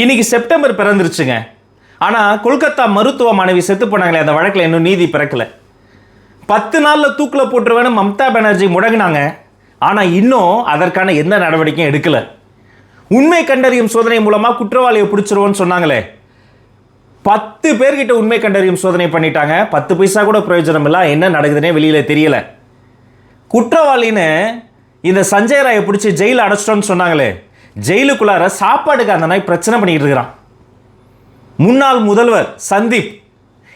இன்னைக்கு செப்டம்பர் பிறந்துருச்சுங்க. ஆனால் கொல்கத்தா மருத்துவ மாணவி செத்து போனாங்களே அந்த வழக்கில் இன்னும் நீதி பிறக்கல. பத்து நாளில் தூக்கில் போட்டுருவேன்னு மம்தா பானர்ஜி முடங்கினாங்க. ஆனால் இன்னும் அதற்கான எந்த நடவடிக்கையும் எடுக்கலை. உண்மை கண்டறியும் சோதனை மூலமாக குற்றவாளியை பிடிச்சிருவோன்னு சொன்னாங்களே. பத்து பேர்கிட்ட உண்மை கண்டறியும் சோதனை பண்ணிட்டாங்க. பத்து பைசா கூட பிரயோஜனம் இல்லை. என்ன நடக்குதுன்னே வெளியில் தெரியல. குற்றவாளின்னு இந்த சஞ்சய் ராயை பிடிச்சி ஜெயிலில் அடைச்சிட்டோன்னு சொன்னாங்களே. ஜெயிலுக்குள்ளார சாப்பாடுக்கு அந்த நாய் பிரச்சனை பண்ணிக்கிட்டு இருக்கிறான். முன்னாள் முதல்வர் சந்தீப்.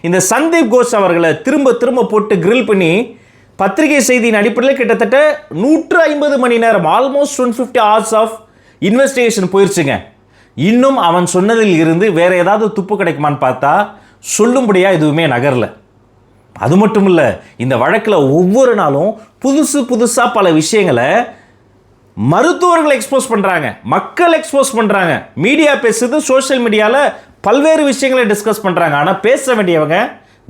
இந்த சந்தீப் கோஷ் அவர்களை திரும்ப திரும்ப போட்டு கிரில் பண்ணி பத்திரிகை செய்தியின் அடிப்படையில் கிட்டத்தட்ட நூற்று ஐம்பது மணி நேரம் almost one fifty hours of investigation போயிருச்சுங்க. இன்னும் அவன் சொன்னதில் இருந்து வேறு ஏதாவது துப்பு கிடைக்குமான்னு பார்த்தா சொல்லும்படியாக எதுவுமே நகரல. அது மட்டும் இல்லை இந்த வழக்கில் ஒவ்வொரு நாளும் புதுசு புதுசாக பல விஷயங்களை மருத்துவர்கள் எக்ஸ்போஸ் பண்ணுறாங்க மக்கள் எக்ஸ்போஸ் பண்ணுறாங்க மீடியா பேசுது சோஷியல் மீடியாவில் பல்வேறு விஷயங்களை டிஸ்கஸ் பண்ணுறாங்க ஆனால் பேச வேண்டியவங்க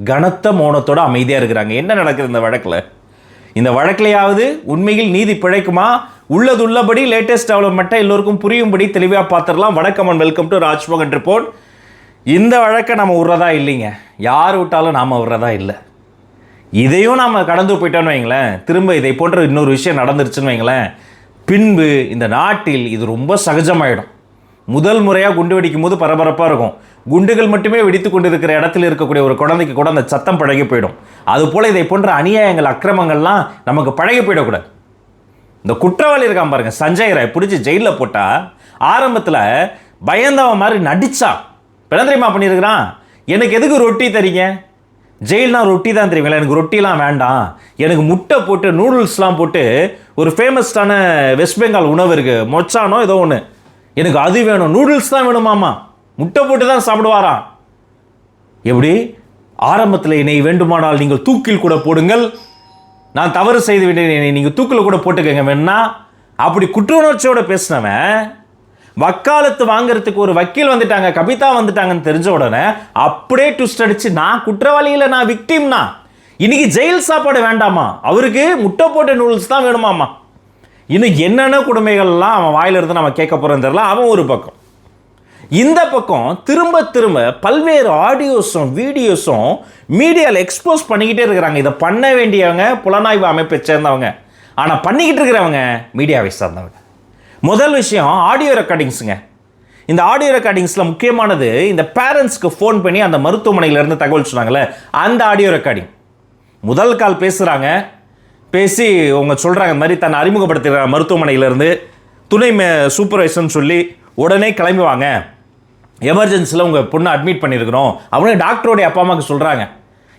கனத்த மௌனத்தோடு அமைதியாக இருக்கிறாங்க. என்ன நடக்குது இந்த வழக்கில்? இந்த வழக்கிலையாவது உண்மையில் நீதி பிழைக்குமா? உள்ளது உள்ளபடி லேட்டஸ்ட் டெவலப்மெண்ட்டை எல்லோருக்கும் புரியும்படி தெளிவாக பார்த்துடலாம். வணக்கம் and welcome to Rajmohan report இந்த வழக்கை நம்ம விட்றதா இல்லைங்க. யார் விட்டாலும் நாம் விட்றதா இல்லை. இதையும் நாம் கடந்து போயிட்டோன்னு வைங்களேன். திரும்ப இதை போன்ற இன்னொரு விஷயம் நடந்துருச்சுன்னு வைங்களேன். பின்பு இந்த நாட்டில் இது ரொம்ப சகஜமாயிடும். முதல் முறையாக குண்டு வெடிக்கும் போது பரபரப்பாக இருக்கும். குண்டுகள் மட்டுமே வெடித்து கொண்டு இருக்கிற இடத்துல இருக்கக்கூடிய ஒரு குழந்தைக்கு கூட அந்த சத்தம் பழகி போயிடும். அதுபோல் இதை போன்ற அநியாயங்கள் அக்கிரமங்கள்லாம் நமக்கு பழகி போயிடக்கூடாது. இந்த குற்றவாளி இருக்கான் பாருங்க சஞ்சய் ராய். பிடிச்சி ஜெயிலில் போட்டா ஆரம்பத்தில் பயந்தவன் மாதிரி நடிச்சான் இப்ப பண்ணியிருக்கிறான்? எனக்கு எதுக்கு ரொட்டி தரீங்க? ஜெயில்னா ரொட்டி தான் தெரியுங்களா எனக்கு ரொட்டிலாம் வேண்டாம். எனக்கு முட்டை போட்டு நூடுல்ஸ்லாம் போட்டு ஒரு ஃபேமஸ்டான வெஸ்ட் பெங்கால் உணவு இருக்குது மொச்சானோ ஏதோ ஒன்று எனக்கு அது வேணும். நூடுல்ஸ் தான் வேணுமாமா முட்டை போட்டு தான் சாப்பிடுவாராம் எப்படி? ஆரம்பத்தில் என்னை வேண்டுமானால் நீங்கள் தூக்கில் கூட போடுங்கள். நான் தவறு செய்து விட்டேன். என்னை நீங்கள் தூக்கில் கூட போட்டுக்கங்க வேணா. அப்படி குற்ற உணர்ச்சியோடு பேசினவன் வக்காலத்து வாங்குறதுக்கு ஒரு வக்கீல் வந்துட்டாங்க கவிதா வந்துட்டாங்கன்னு தெரிஞ்ச உடனே அப்படியே ட்விஸ்ட் அடிச்சு நான் குற்றவாளி இல்லை நான் விக்டிம்னா இன்னைக்கு ஜெயில் சாப்பாடு வேண்டாமா? அவருக்கு முட்டை போட்ட நூடுல்ஸ் தான் வேணுமாமா? இன்னும் என்னென்ன கொடுமைகள்லாம் அவன் வாயிலிருந்து நம்ம கேட்க போகிறோம் தெரியல அவன் ஒரு பக்கம். இந்த பக்கம் திரும்ப திரும்ப பல்வேறு ஆடியோஸும் வீடியோஸும் மீடியாவில் எக்ஸ்போஸ் பண்ணிக்கிட்டே இருக்கிறாங்க. இதை பண்ண வேண்டியவங்க புலனாய்வு அமைப்பை சேர்ந்தவங்க. ஆனால் பண்ணிக்கிட்டு இருக்கிறவங்க மீடியாவை சார்ந்தவங்க. முதல் விஷயம் ஆடியோ ரெக்கார்டிங்ஸுங்க இந்த ஆடியோ ரெக்கார்டிங்ஸில் முக்கியமானது இந்த பேரண்ட்ஸ்க்கு ஃபோன் பண்ணி அந்த மருத்துவமனையிலேருந்து தகவல் சொன்னாங்களே அந்த ஆடியோ ரெக்கார்டிங் முதல் கால் பேசுகிறாங்க பேசி அவங்க சொல்கிறாங்க இந்த மாதிரி தன்னை அறிமுகப்படுத்துகிற மருத்துவமனையிலேருந்து துணை மே சூப்பர்வைசர்னு சொல்லி உடனே கிளம்பி வாங்க. எமர்ஜென்சியில் உங்கள் பொண்ணை அட்மிட் பண்ணியிருக்கிறோம் அவங்க டாக்டருடைய அப்பா அம்மாவுக்கு சொல்கிறாங்க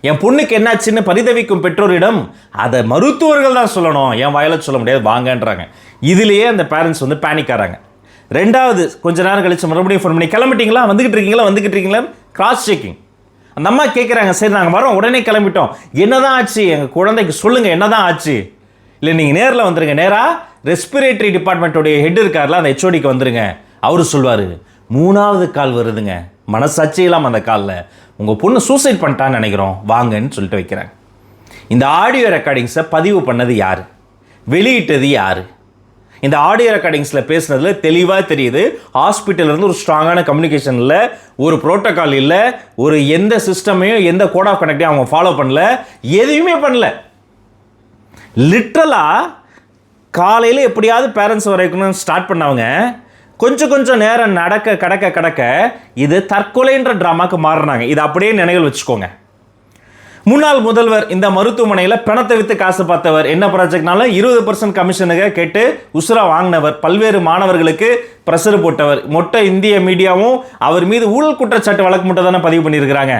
என் பொண்ணுக்கு என்னாச்சுன்னு பரிதவிக்கும் பெற்றோரிடம் அதை மருத்துவர்கள் தான் சொல்லணும். என் வாயில சொல்ல முடியாது வாங்கன்றாங்க. இதுலேயே அந்த பேரண்ட்ஸ் வந்து பேனிக் ஆகிறாங்க ரெண்டாவது கொஞ்ச நேரம் கழிச்சு மறுபடியும் ஃபோன் பண்ணி கிளம்பிட்டீங்களா? வந்துகிட்டு இருக்கீங்களா வந்துகிட்டு இருக்கீங்களா கிராஸ் செக்கிங் அந்த அம்மா கேட்குறாங்க சரி நாங்கள் வரோம். உடனே கிளம்பிட்டோம். என்னதான் ஆச்சு? எங்கள் குழந்தைக்கு சொல்லுங்கள் என்ன தான் ஆச்சு? இல்லை நீங்கள் நேரில் வந்துருங்க. நேராக ரெஸ்பிரேட்டரி டிபார்ட்மெண்ட்டோடைய ஹெட் இருக்கார்ல அந்த ஹெச்ஓடிக்கு வந்துருங்க. அவரு சொல்வார் மூணாவது கால் வருதுங்க. மனசாட்சி இல்லாமல் அந்த காலில். உங்கள் பொண்ணு சூசைட் பண்ணிட்டான்னு நினைக்கிறோம். வாங்கன்னு சொல்லிட்டு வைக்கிறாங்க. இந்த ஆடியோ ரெக்கார்டிங்ஸை பதிவு பண்ணது யார்? வெளியிட்டது யார்? இந்த ஆடியோ ரெக்கார்டிங்ஸில் பேசுனதில் தெளிவாக தெரியுது. ஹாஸ்பிட்டல்லேருந்து ஒரு ஸ்ட்ராங்கான கம்யூனிகேஷன் இல்லை ஒரு ப்ரோட்டோக்கால் இல்லை ஒரு எந்த சிஸ்டமையும் எந்த கோட் ஆஃப் கனெக்டையும் அவங்க ஃபாலோ பண்ணல எதுவுமே பண்ணல. லிட்ரலாக காலையில் எப்படியாவது பேரண்ட்ஸ் வரைக்கணும்னு ஸ்டார்ட் பண்ணவங்க கொஞ்சம் கொஞ்சம் நேரம் நடக்க கடக்க கடக்க இது தற்கொலைன்ற ட்ராமாவுக்கு மாறினாங்க. இது அப்படியே நினைவில் வச்சுக்கோங்க. முன்னாள் முதல்வர் இந்த மருத்துவமனையில் பணத்தை வித்து காசு பார்த்தவர். என்ன ப்ராஜெக்ட்னாலும் இருபது பர்சன்ட் கமிஷனுக்கு கேட்டு உசுரா வாங்கினவர். பல்வேறு மாணவர்களுக்கு பிரஷர் போட்டவர். மொட்டை இந்திய மீடியாவும் அவர் மீது ஊழல் குற்றச்சாட்டு வழக்கு மட்டும் தானே பதிவு பண்ணியிருக்கிறாங்க.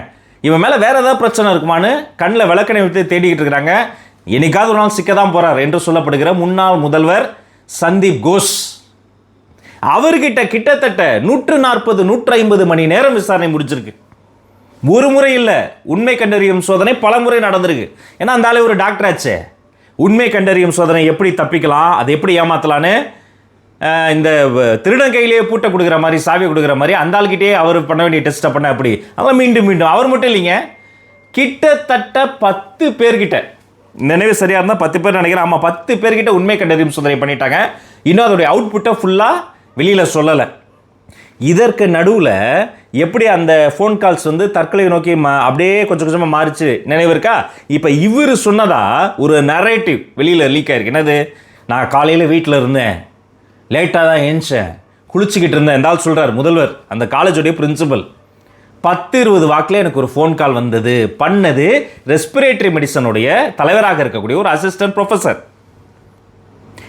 இவன் மேலே வேற ஏதாவது பிரச்சனை இருக்குமான்னு கண்ணில் விளக்கணை விட்டு தேடிக்கிட்டு இருக்கிறாங்க என்னைக்காவது ஒரு நாள் சிக்க தான் போறார் என்று சொல்லப்படுகிற முன்னாள் முதல்வர் சந்தீப் கோஷ் அவர்கிட்ட கிட்டத்தட்ட நூற்று நாற்பது நூற்று ஐம்பது மணி நேரம் விசாரணை முடிச்சிருக்கு ஒரு முறை இல்லை உண்மை கண்டறியும் சோதனை பல முறை நடந்திருக்கு. ஏன்னா அந்த ஆளு ஒரு டாக்டர் ஆச்சே. உண்மை கண்டறியும் சோதனை எப்படி தப்பிக்கலாம் அதை எப்படி ஏமாத்தலான்னு இந்த திருடன் கையிலேயே பூட்டை கொடுக்குற மாதிரி சாவியை கொடுக்குற மாதிரி அந்த ஆள்கிட்டயே அவர் பண்ண வேண்டிய டெஸ்ட்டை பண்ண அப்படி. அவன் மீண்டும் மீண்டும். அவர் மட்டும் இல்லைங்க. கிட்டத்தட்ட பத்து பேர்கிட்ட. நினைவு சரியாக இருந்தால் பத்து பேர் நினைக்கிறேன். ஆமாம் பத்து பேர்கிட்ட உண்மை கண்டறியும் சோதனை பண்ணிட்டாங்க. இன்னும் அதோடைய அவுட்புட்டை ஃபுல்லாக வெளியில் சொல்லலை. இதற்கு நடுவில் எப்படி அந்த ஃபோன் கால்ஸ் வந்து தற்கொலை நோக்கி மா- அப்படியே கொஞ்சம் கொஞ்சமாக மாறிச்சு? நினைவு இருக்கா? இப்போ இவர் சொன்னதா ஒரு நரேட்டிவ் வெளியில் லீக் ஆயிருக்கு. என்னது? நான் காலையில் வீட்டில் இருந்தேன். லேட்டாக தான் ஏஞ்சேன் குளிச்சுக்கிட்டு இருந்தேன். இந்த சொல்கிறார் முதல்வர் அந்த காலேஜோடைய பிரின்சிபல் பத்து இருபது வாக்கில் எனக்கு ஒரு ஃபோன் கால் வந்தது. பண்ணது ரெஸ்பிரேட்டரி மெடிசனுடைய தலைவராக இருக்கக்கூடிய ஒரு அசிஸ்டன்ட் ப்ரொஃபஸர்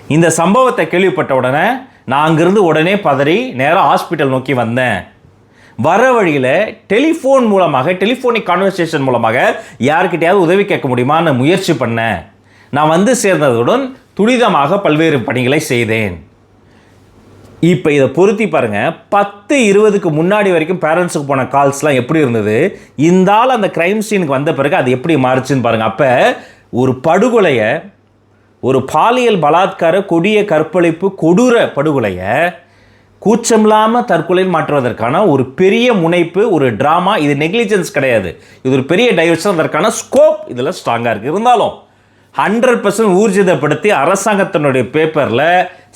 இந்த சம்பவத்தை கேள்விப்பட்ட உடனே நான் அங்கேருந்து உடனே பதறி நேராக ஹாஸ்பிட்டல் நோக்கி வந்தேன். வர வழியில் டெலிஃபோன் மூலமாக டெலிஃபோனிக் கான்வர்சேஷன் மூலமாக யாருக்கிட்டையாவது உதவி கேட்க முடியுமான்னு முயற்சி பண்ணேன் நான் வந்து சேர்ந்ததுடன் துரிதமாக பல்வேறு பணிகளை செய்தேன். இப்போ இதை பொருத்தி பாருங்க பத்து இருபதுக்கு முன்னாடி வரைக்கும் பேரண்ட்ஸுக்கு போன கால்ஸ்லாம் எப்படி இருந்தது? இந்த ஆள் அந்த கிரைம் சீனுக்கு வந்த பிறகு அது எப்படி மாறுச்சுன்னு பாருங்கள் அப்போ ஒரு படுகொலையை ஒரு பாலியல் பலாத்கார கொடிய கற்பழிப்பு கொடூர படுகொலையை கூச்சமில்லாமல் தற்கொலையில் மாற்றுவதற்கான ஒரு பெரிய முனைப்பு ஒரு ட்ராமா இது நெக்லிஜென்ஸ் கிடையாது. இது ஒரு பெரிய டைவர்ஷன் அதற்கான ஸ்கோப் இதில் ஸ்ட்ராங்காக இருக்குது இருந்தாலும் ஹண்ட்ரட் பர்சன்ட் ஊர்ஜிதப்படுத்தி அரசாங்கத்தினுடைய பேப்பரில்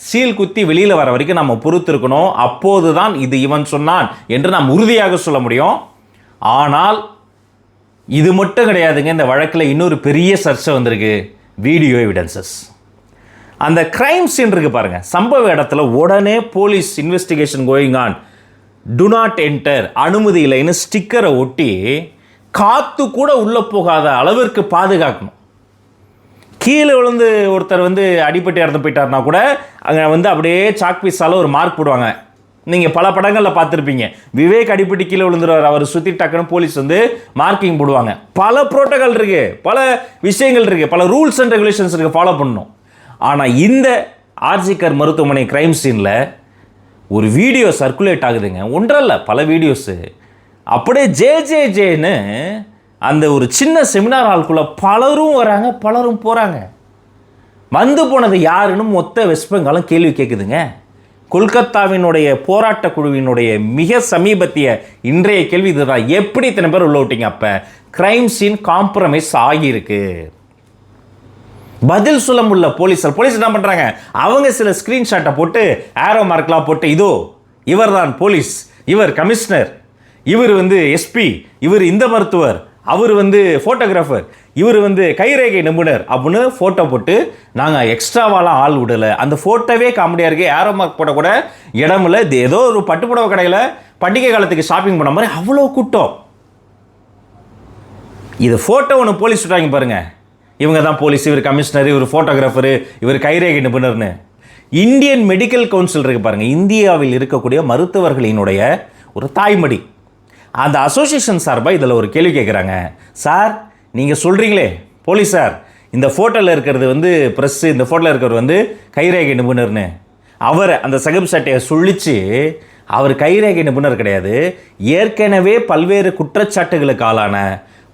சீல் குத்தி வெளியில் வர வரைக்கும் நம்ம பொறுத்திருக்கணும். அப்போது தான் இது இவன் சொன்னான் என்று நாம் உறுதியாக சொல்ல முடியும். ஆனால் இது மட்டும் கிடையாதுங்க. இந்த வழக்கில் இன்னொரு பெரிய சர்ச்சை வந்திருக்கு. வீடியோ எவிடன்சஸ் அந்த கிரைம் சீன் இருக்குது பாருங்கள் சம்பவ இடத்துல உடனே police investigation going on do not enter அனுமதி இல்லைன்னு ஸ்டிக்கரை ஒட்டி காற்று கூட உள்ளே போகாத அளவிற்கு பாதுகாக்கணும். கீழே விழுந்து ஒருத்தர் வந்து அடிப்பட்டு இறந்து போயிட்டார்னா கூட அங்கே வந்து அப்படியே சாக் பீஸால் ஒரு மார்க் போடுவாங்க. நீங்கள் பல படங்களில் பார்த்துருப்பீங்க. விவேக் அடிப்பட்டு கீழே விழுந்துருவார். அவர் சுற்றி டக்குன்னு போலீஸ் வந்து மார்க்கிங் போடுவாங்க. பல புரோட்டோகால் இருக்குது பல விஷயங்கள் இருக்குது பல ரூல்ஸ் அண்ட் ரெகுலேஷன்ஸ் இருக்குது ஃபாலோ பண்ணணும். ஆனால் இந்த ஆர்ஜிகர் மருத்துவமனை க்ரைம் சீனில் ஒரு வீடியோ சர்க்குலேட் ஆகுதுங்க. ஒன்றல்ல பல வீடியோஸு அப்படியே ஜே ஜே ஜேன்னு அந்த ஒரு சின்ன செமினார் ஹால்குள்ளே பலரும் வராங்க பலரும் போகிறாங்க வந்து போனது யாருன்னு மொத்த வெஸ்ட் பெங்காலும் கேள்வி கேட்குதுங்க கொல்கத்தாவினுடைய போராட்ட குழுவினுடைய மிக சமீபத்திய இன்றைய கேள்வி இதுதான். எப்படி இத்தனை பேர் உள்ள விட்டீங்க அப்போ? க்ரைம் சீன் காம்ப்ரமைஸ் ஆகியிருக்கு. பதில் சொல்ல முடியல போலீஸார் போலீஸ் என்ன பண்ணுறாங்க அவங்க சில ஸ்க்ரீன்ஷாட்டை போட்டு ஆரோ மார்க்லாம் போட்டு இதோ இவர்தான் போலீஸ் இவர் கமிஷனர் இவர் வந்து எஸ்பி இவர் இந்த மருத்துவர் அவர் வந்து ஃபோட்டோகிராஃபர் இவர் வந்து கைரேகை நிபுணர் அப்படின்னு ஃபோட்டோ போட்டு நாங்கள் எக்ஸ்ட்ராவாலாம் ஆள் விடலை. அந்த ஃபோட்டோவே காமெடியாக இருக்குது ஏரோ மார்க் போட கூட இடமில்ல இது ஏதோ ஒரு பட்டுப்புடவை கடையில் பண்டிகை காலத்துக்கு ஷாப்பிங் பண்ண மாதிரி அவ்வளோ கூட்டம். இது ஃபோட்டோ ஒன்று போலீஸ் விட்டாங்க பாருங்கள் இவங்க தான் போலீஸ் இவர் கமிஷனர் இவர் ஃபோட்டோகிராஃபரு இவர் கைரேகை நிபுணர்னு. இந்தியன் மெடிக்கல் கவுன்சில் இருக்கு பாருங்கள் இந்தியாவில் இருக்கக்கூடிய மருத்துவர்களினுடைய ஒரு தாய்மடி. அந்த அசோசியேஷன் சார்பாக இதில் ஒரு கேள்வி கேட்குறாங்க சார் நீங்கள் சொல்கிறீங்களே போலீஸ் சார் இந்த ஃபோட்டோவில் இருக்கிறது வந்து ப்ரெஸ்ஸு இந்த ஃபோட்டோவில் இருக்கிறவர் வந்து கைரேகை நிபுணர்னு. அவர் அந்த சகப் சட்டையை சொல்லிச்சு அவர் கைரேகை நிபுணர் கிடையாது. ஏற்கனவே பல்வேறு குற்றச்சாட்டுகளுக்கு ஆளான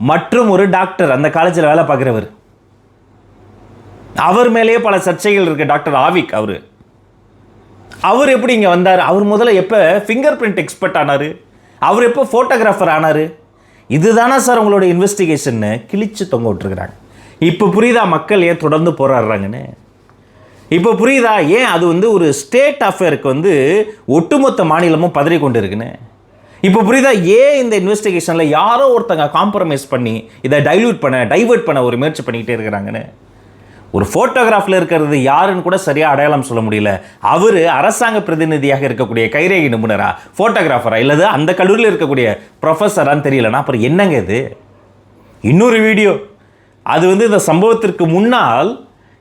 மற்றும் ஒரு டாக்டர் அந்த காலேஜில் வேலை பார்க்குறவர். அவர் மேலேயே பல சர்ச்சைகள் இருக்கு டாக்டர் ஆவிக் அவர். அவர் எப்படி இங்கே வந்தார்? அவர் முதல்ல எப்போ ஃபிங்கர் பிரிண்ட் எக்ஸ்பர்ட் ஆனார்? அவர் எப்போ ஃபோட்டோகிராஃபர் ஆனார்? இதுதானா சார் உங்களோட இன்வெஸ்டிகேஷன்னு கிழிச்சு தொங்க விட்டுருக்குறாங்க. இப்போ புரியுதா மக்கள் ஏன் தொடர்ந்து போராடுறாங்கன்னு? இப்போ புரியுதா ஏன் அது வந்து ஒரு ஸ்டேட் அஃபேருக்கு வந்து ஒட்டுமொத்த மாநிலமும் பதறி கொண்டு இருக்குன்னு இப்போ புரியுதா ஏன் இந்த இன்வெஸ்டிகேஷனில் யாரோ ஒருத்தங்க காம்ப்ரமைஸ் பண்ணி இதை டைல்யூட் பண்ண டைவர்ட் பண்ண ஒரு முயற்சி பண்ணிக்கிட்டே இருக்கிறாங்கன்னு? ஒரு ஃபோட்டோகிராஃபில் இருக்கிறது யாருன்னு கூட சரியாக அடையாளம் சொல்ல முடியல. அவர் அரசாங்க பிரதிநிதியாக இருக்கக்கூடிய கைரேகை நிபுணரா ஃபோட்டோகிராஃபரா இல்லது அந்த கல்லூரியில் இருக்கக்கூடிய ப்ரொஃபஸரான்னு தெரியலனா? அப்புறம் என்னங்க இது? இன்னொரு வீடியோ அது வந்து இந்த சம்பவத்திற்கு முன்னால்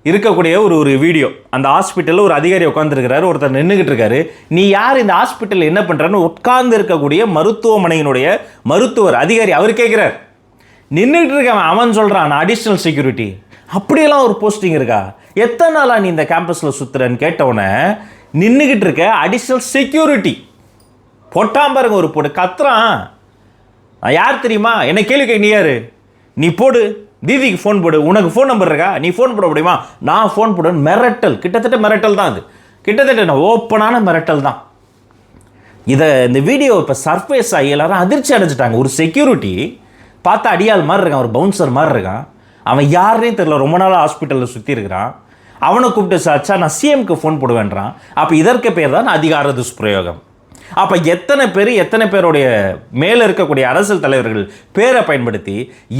இருக்கக்கூடிய ஒரு ஒரு வீடியோ அந்த ஹாஸ்பிட்டலில் ஒரு அதிகாரி உட்காந்துருக்கிறாரு ஒருத்தர் நின்றுக்கிட்டு இருக்காரு. நீ யார் இந்த ஹாஸ்பிட்டலில் என்ன பண்ணுறான்னு உட்கார்ந்து இருக்கக்கூடிய மருத்துவமனையினுடைய மருத்துவர் அதிகாரி அவர் கேட்குறார் நின்றுட்டு இருக்கவன் அவன் சொல்கிறான் நான் அடிஷ்னல் செக்யூரிட்டி அப்படியெல்லாம் ஒரு போஸ்டிங் இருக்கா? எத்தனை நாளாக நீ இந்த கேம்பஸில் சுற்றுறன்னு கேட்டவுடனே நின்றுக்கிட்டு இருக்க அடிஷ்னல் செக்யூரிட்டி பொட்டாம் பாருங்க ஒரு போட்டு கத்துறான். நான் யார் தெரியுமா? என்ன கேள்வி கேட்க நீ யார்? நீ போடு தீதிக்கு ஃபோன் போடு. உனக்கு ஃபோன் நம்பர் இருக்கா? நீ ஃபோன் போட முடியுமா? நான் ஃபோன் போடுவேன் மிரட்டல். கிட்டத்தட்ட மிரட்டல் தான் அது. கிட்டத்தட்ட ஓப்பனான மிரட்டல் தான். இதை இந்த வீடியோ இப்போ சர்ஃபேஸ் ஆகி எல்லாரும் அதிர்ச்சி அடைஞ்சிட்டாங்க. ஒரு செக்யூரிட்டி பார்த்தா அடியாள் மாதிரி இருக்கான் ஒரு பவுன்சர் மாதிரி இருக்கான். அவன் யாருனே தெரில ரொம்ப நாளாக ஹாஸ்பிட்டலில் சுற்றி இருக்கிறான். அவனை கூப்பிட்டு சாச்சா நான் சிஎம்க்கு ஃபோன் போடுவேன்றான். அப்போ இதற்கு பேர் தான் அதிகார துஷ்பிரயோகம். அப்போ எத்தனை பேர் எத்தனை பேருடைய மேலே இருக்கக்கூடிய அரசியல் தலைவர்கள் பேரை பயன்படுத்தி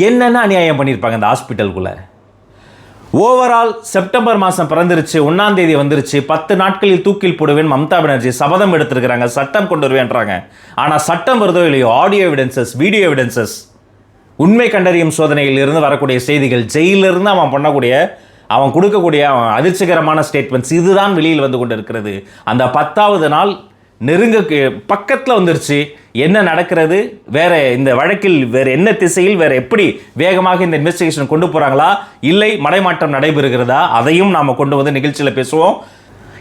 என்னென்ன அநியாயம் பண்ணியிருப்பாங்க இந்த ஹாஸ்பிட்டலுக்குள்ளே ஓவரால் செப்டம்பர் மாதம் பிறந்துருச்சு ஒன்றாந்தேதி வந்துருச்சு. பத்து நாட்களில் தூக்கில் போடுவேன் மம்தா பானர்ஜி. சபதம் எடுத்திருக்கிறாங்க சட்டம் கொண்டு வருவேன்றாங்க. ஆனால் சட்டம் வருதோ இல்லையோ ஆடியோ எவிடன்சஸ் வீடியோ எவிடன்சஸ் உண்மை கண்டறியும் சோதனையில் இருந்து வரக்கூடிய செய்திகள் ஜெயிலிருந்து அவன் பண்ணக்கூடிய அவன் கொடுக்கக்கூடிய அவன் அதிர்ச்சிகரமான ஸ்டேட்மெண்ட்ஸ் இதுதான் வெளியில் வந்து கொண்டு இருக்கிறது அந்த பத்தாவது நாள் நெருங்க பக்கத்தில் வந்துருச்சு. என்ன நடக்கிறது? வேற இந்த வழக்கில் வேற என்ன திசையில் வேற எப்படி வேகமாக இந்த இன்வெஸ்டிகேஷன் கொண்டு போகிறாங்களா இல்லை மடைமாற்றம் நடைபெறுகிறதா? அதையும் நாம் கொண்டு வந்து நிகழ்ச்சியில் பேசுவோம்.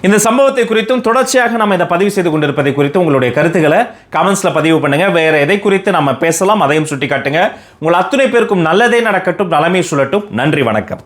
இந்த சம்பவத்தை குறித்தும் தொடர்ச்சியாக நம்ம இதை பதிவு செய்து கொண்டிருப்பதை குறித்து உங்களுடைய கருத்துக்களை கமெண்ட்ஸ்ல பதிவு பண்ணுங்க. வேற எதை குறித்து நம்ம பேசலாம் அதையும் சுட்டி காட்டுங்க உங்கள் அத்துணை பேருக்கும் நல்லதே நடக்கட்டும் நலமே சொல்லட்டும் நன்றி வணக்கம்.